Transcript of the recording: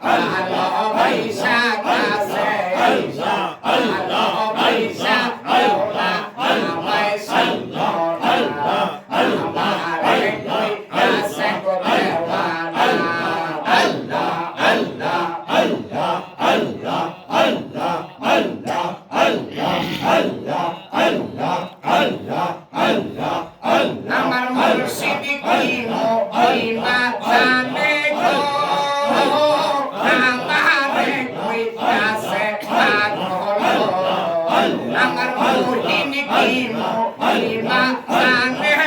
Allah আল্লাহ আল্লাহ আল্লাহ আল্লাহ আল্লাহ আল্লাহ আমার মুর্শিদ কি মহিমা জানে গো আমারে কই কাছে পাগল আমার মুহিন কি মহিমা জানে